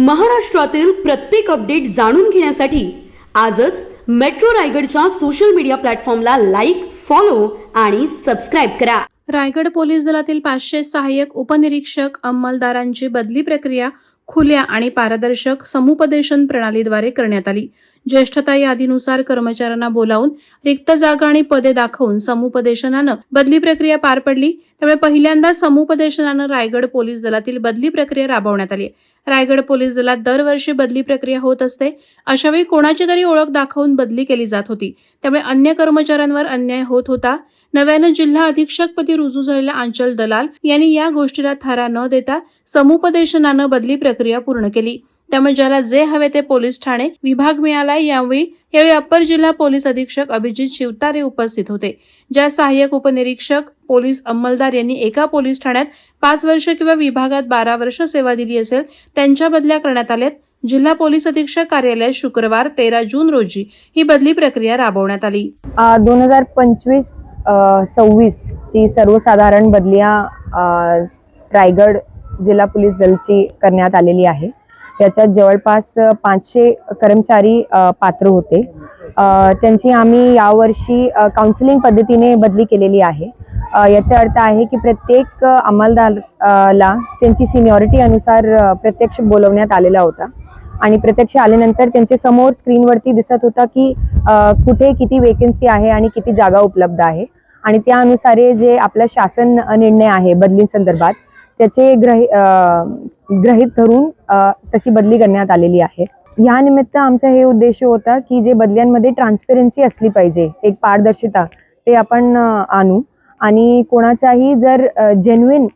महाराष्ट्रातील प्रत्येक अपडेट जाणून घेण्यासाठी आजच मेट्रो रायगडच्या सोशल मीडिया प्लॅटफॉर्मला लाईक फॉलो आणि सबस्क्राईब करा. रायगड पोलीस दलातील पाचशे सहाय्यक उपनिरीक्षक अंमलदारांची बदली प्रक्रिया खुल्या आणि पारदर्शक समुपदेशन प्रणालीद्वारे करण्यात आली. ज्येष्ठता यादीनुसार कर्मचाऱ्यांना बोलावून रिक्त जागा आणि पदे दाखवून समुपदेशनानं बदली प्रक्रिया पार पडली. त्यामुळे पहिल्यांदा समुपदेशनानं रायगड पोलीस दलातील बदली प्रक्रिया राबवण्यात आली रायगड पोलीस दलात दरवर्षी बदली प्रक्रिया होत असते. अशावेळी कोणाची तरी ओळख दाखवून बदली केली जात होती. त्यामुळे अन्य कर्मचाऱ्यांवर अन्याय होत होता. नव्यानं जिल्हा अधीक्षकपदी रुजू झालेला अंचल दलाल यांनी या गोष्टीला थारा न देता समुपदेशनानं बदली प्रक्रिया पूर्ण केली. त्यामुळे ज्याला जे हवे ते पोलीस ठाणे विभाग मिळाला यावेळी यावेळी अप्पर जिल्हा पोलीस अधीक्षक अभिजित शिवतारे उपस्थित होते. ज्या सहाय्यक उपनिरीक्षक पोलीस अंमलदार यांनी एका पोलीस ठाण्यात पाच वर्ष किंवा विभागात बारा वर्ष सेवा दिली असेल त्यांच्या बदल्या करण्यात आल्यात. जिल्हा पोलीस अधीक्षक कार्यालयात शुक्रवार तेरा जून रोजी ही बदली प्रक्रिया राबवण्यात आली. दोन हजार पंचवीस सव्वीस ची सर्वसाधारण बदलिया रायगड जिल्हा पोलीस दलची करण्यात आलेली आहे. याच्यात जवळपास पाचशे कर्मचारी पात्र होते. त्यांची आम्ही यावर्षी काउन्सिलिंग पद्धतीने बदली केलेली आहे. याचा अर्थ आहे की प्रत्येक अंमलदारला त्यांची सिनियॉरिटी अनुसार प्रत्यक्ष बोलवण्यात आलेला होता. आणि प्रत्यक्ष आल्यानंतर त्यांच्यासमोर स्क्रीनवरती दिसत होता की कुठे किती वेकन्सी आहे आणि किती जागा उपलब्ध आहे. आणि त्यानुसारे जे आपला शासन निर्णय आहे बदलींसंदर्भात त्याचे ग्रही ग्रहित धरून तशी बदली करण्यात आलेली आहे. या निमित्त आमचा हे उद्देश होता की जे बदल्यांमध्ये ट्रान्सपेरन्सी असली पाहिजे एक पारदर्शिता ते आपण आणू. आणि कोणाचाही जर जेन्युइन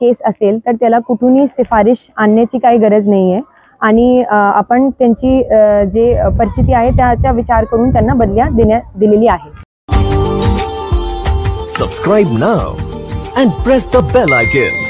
केस असेल तर त्याला कुठूनही सिफारिश आणण्याची काही गरज नाही आहे आणि आपण त्यांची जे परिस्थिती आहे त्याचा विचार करून त्यांना बदल्या देण्यात दिलेली आहे. Subscribe now and press the bell icon.